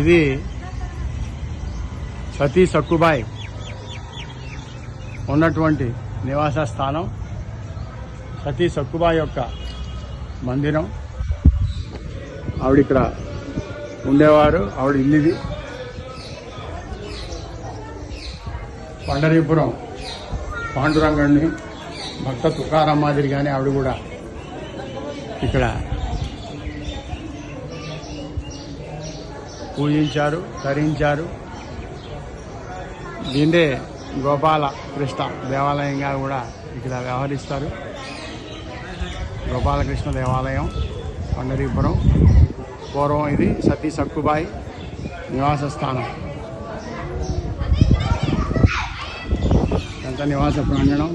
ఇది సతీ సక్కుబాయ్ ఉన్నటువంటి నివాస స్థానం సతీ సక్కుబాయ్ యొక్క మందిరం. ఆవిడ ఇక్కడ ఉండేవారు ఆవిడ ఇల్లుది. పండరీపురం పాండురంగడిని భక్త తుకారాం మాదిరిగానే ఆవిడ కూడా ఇక్కడ పూజించారు ధరించారు దీన్నే గోపాల కృష్ణ దేవాలయంగా కూడా ఇక్కడ వ్యవహరిస్తారు. గోపాలకృష్ణ దేవాలయం పండరీపురం. పూర్వం ఇది సతీ సక్కుబాయి నివాస స్థానం. ఎంత నివాస ప్రాంగణం.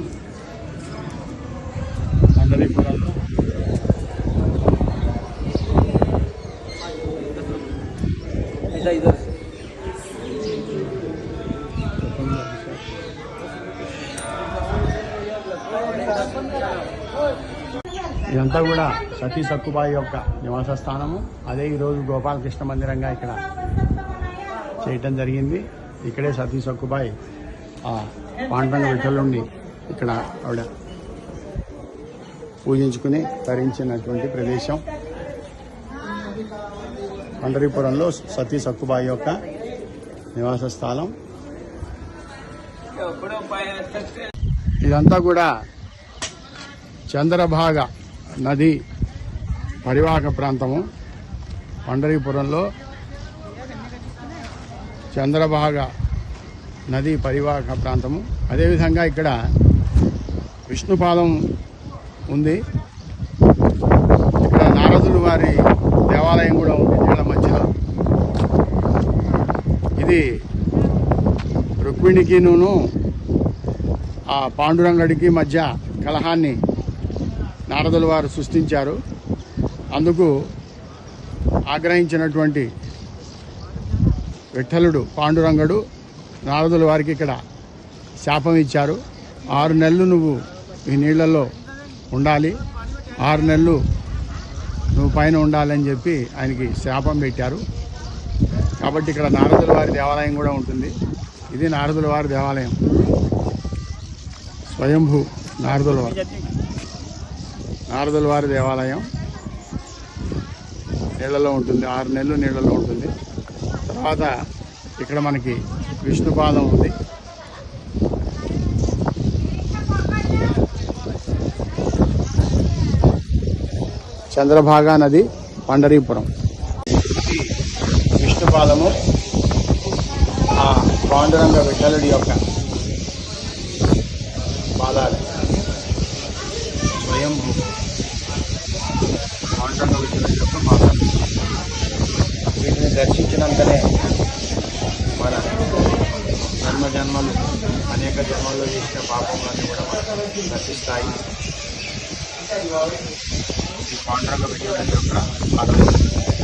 పండరీపురంలో ఇదంతా కూడా సతీ సక్కుబాయి యొక్క నివాస స్థానము. అదే ఈరోజు గోపాలకృష్ణ మందిరంగా ఇక్కడ చేయటం జరిగింది. ఇక్కడే సతీ సక్కుబాయి పాండురంగ విఠలుండి ఇక్కడ ఆవిడ పూజించుకుని తరించినటువంటి ప్రదేశం. పండరీపురంలో సతీ సక్కుబాయి యొక్క నివాస స్థలం. ఇదంతా కూడా చంద్రభాగ నది పరివాహక ప్రాంతము. పండరీపురంలో చంద్రభాగ నది పరివాహక ప్రాంతము. అదేవిధంగా ఇక్కడ విష్ణుపాదం ఉంది. ఇక్కడ నారదులు వారి దేవాలయం కూడా ఉంది నీళ్ళ మధ్యలో. ఇది రుక్మిణికిను ఆ పాండురంగడికి మధ్య కలహాన్ని నారదుల వారు సృష్టించారు. అందుకు ఆగ్రహించినటువంటి విఠలుడు పాండురంగడు నారదుల వారికి ఇక్కడ శాపం ఇచ్చారు. ఆరు నెలలు నువ్వు ఈ నీళ్ళలో ఉండాలి. ఆరు నెలలు నువ్వు పైన ఉండాలని చెప్పి ఆయనకి శాపం పెట్టారు. కాబట్టి ఇక్కడ నారదుల వారి దేవాలయం కూడా ఉంటుంది. ఇది నారదుల వారి దేవాలయం. స్వయంభూ నారదుల వారి. నారదుల వారి దేవాలయం నీళ్ళలో ఉంటుంది. ఆరు నెలలు నీళ్ళలో ఉంటుంది. తర్వాత ఇక్కడ మనకి విష్ణుపాదం ఉంది. చంద్రభాగా నది పండరీపురం. విష్ణుపాదము ఆ పాండురంగ విఠలుడి యొక్క పాదాలు. స్వయంభూ. పాండురంగ విఠలుడి యొక్క పాదాలు. వీటిని దర్శించినంతనే అనేక జన్మల్లో చేసిన పాపములన్నీ కూడా మనకు నశిస్తాయి ఈ పాండురంగ పెట్టిన యొక్క పాదం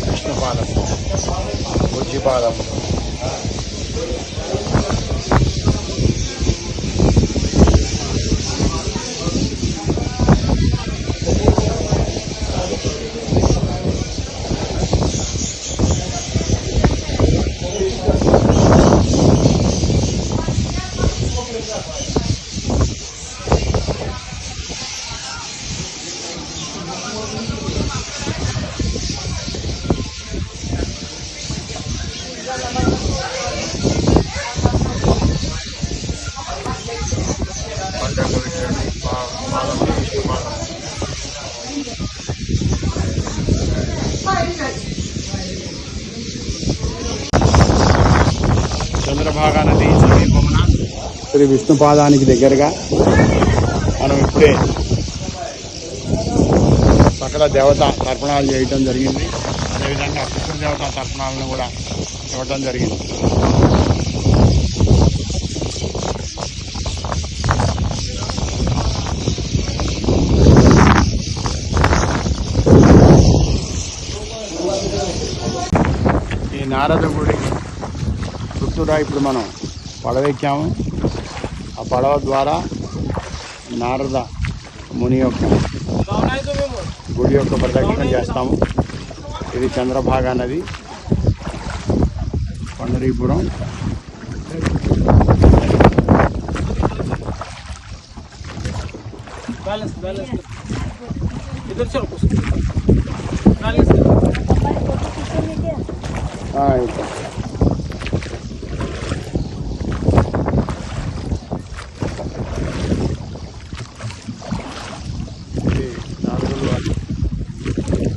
విష్ణుపాదం బుద్ధిపాదం పాండురంగ విఠలుడి పా- చంద్రభాగా నది సమీపమున శ్రీ విష్ణుపాదానికి దగ్గరగా మనం ఇప్పుడే సకల దేవత తర్పణాలు చేయటం జరిగింది. అదేవిధంగా పితృదేవత తర్పణాలను కూడా ఇవ్వటం జరిగింది. నారద గుడి. చుట్టూరా ఇప్పుడు మనం పడవెక్కాము. ఆ పడవ ద్వారా నారద ముని యొక్క గుడి యొక్క ప్రదక్షిణం చేస్తాము. ఇది చంద్రభాగ నది. పండరీపురం. ಆಯ್ತು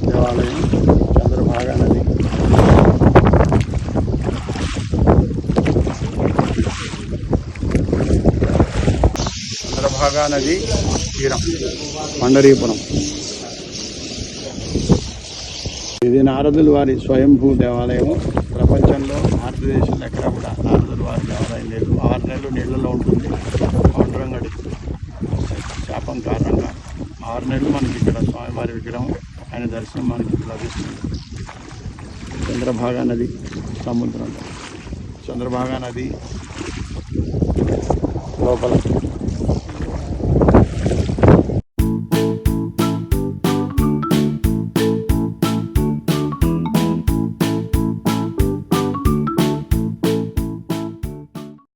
దేవాలయం చంద్రభాగా నది. చంద్రభాగా నది తీరం. మండరీపురం. ఇది నారదుల వారి స్వయంభూ దేవాలయం ప్రపంచంలో భారతదేశంలో ఎక్కడ కూడా నారదుల వారి దేవాలయం లేదు. ఆరు నెలలు నీళ్ళలో ఉంటుంది పాండురంగడి శాపం కారణంగా ఆరు నెలలు మనకి ఇక్కడ స్వామివారి విగ్రహం ఆయన దర్శనం మనకి లభిస్తుంది. చంద్రభాగా నది సముద్రంలో. చంద్రభాగా నది లోపల.